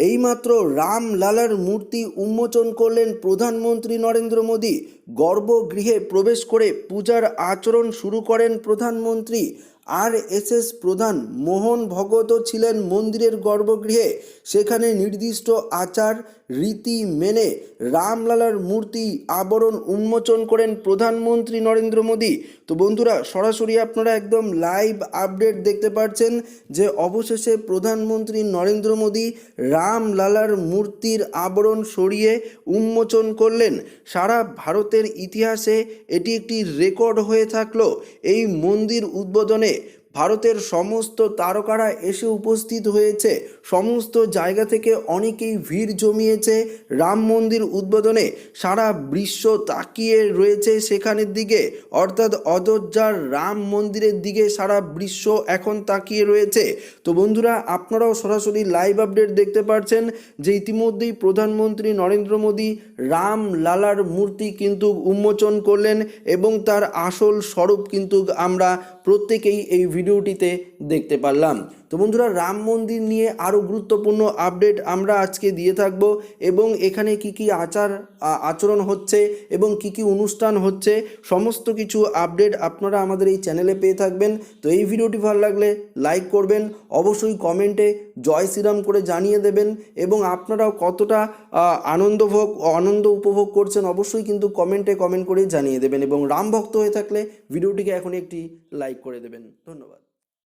এইমাত্র রামলালার মূর্তি উন্মোচন করলেন প্রধানমন্ত্রী নরেন্দ্র মোদী। গর্ভগৃহে প্রবেশ করে পূজার আচরণ শুরু করেন প্রধানমন্ত্রী। আর এস এস প্রধান মোহন ভগতও ছিলেন মন্দিরের গর্ভগৃহে। সেখানে নির্দিষ্ট আচার, রীতি মেনে রামলালার মূর্তি আবরণ উন্মোচন করেন প্রধানমন্ত্রী নরেন্দ্র মোদী। তো বন্ধুরা, সরাসরি আপনারা একদম লাইভ আপডেট দেখতে পাচ্ছেন যে অবশেষে প্রধানমন্ত্রী নরেন্দ্র মোদী রামলালার মূর্তির আবরণ সরিয়ে উন্মোচন করলেন। সারা ভারতের ইতিহাসে এটি একটি রেকর্ড হয়ে থাকল। এই মন্দির উদ্বোধনে ভারতের সমস্ত তারকারা এসে উপস্থিত হয়েছে। সমস্ত জায়গা থেকে অনেকেই ভিড় জমিয়েছে। রাম মন্দির উদ্বোধনে সারা বিশ্ব তাকিয়ে রয়েছে সেখানের দিকে। অর্থাৎ অযোধ্যার রাম মন্দিরের দিকে সারা বিশ্ব এখন তাকিয়ে রয়েছে। তো বন্ধুরা, আপনারাও সরাসরি লাইভ আপডেট দেখতে পাচ্ছেন যে ইতিমধ্যেই প্রধানমন্ত্রী নরেন্দ্র মোদী রাম লালার মূর্তি কিন্তু উন্মোচন করলেন এবং তার আসল স্বরূপ কিন্তু আমরা প্রত্যেকেই এই ভিডিওটিতে দেখতে পারলাম। তো বন্ধুরা, রাম মন্দির নিয়ে আরও গুরুত্বপূর্ণ আপডেট আমরা আজকে দিয়ে থাকব এবং এখানে কি কি আচার আচরণ হচ্ছে এবং কি কি অনুষ্ঠান হচ্ছে, সমস্ত কিছু আপডেট আপনারা আমাদের এই চ্যানেলে পেয়ে থাকবেন। তো এই ভিডিওটি ভালো লাগলে লাইক করবেন। অবশ্যই কমেন্টে জয় শ্রীরাম করে জানিয়ে দেবেন এবং আপনারাও কতটা আনন্দ ভোগ আনন্দ উপভোগ করছেন অবশ্যই কিন্তু কমেন্টে কমেন্ট করে জানিয়ে দেবেন এবং রাম ভক্ত হয়ে থাকলে ভিডিওটিকে এখন একটি লাইক করে দেবেন। ধন্যবাদ।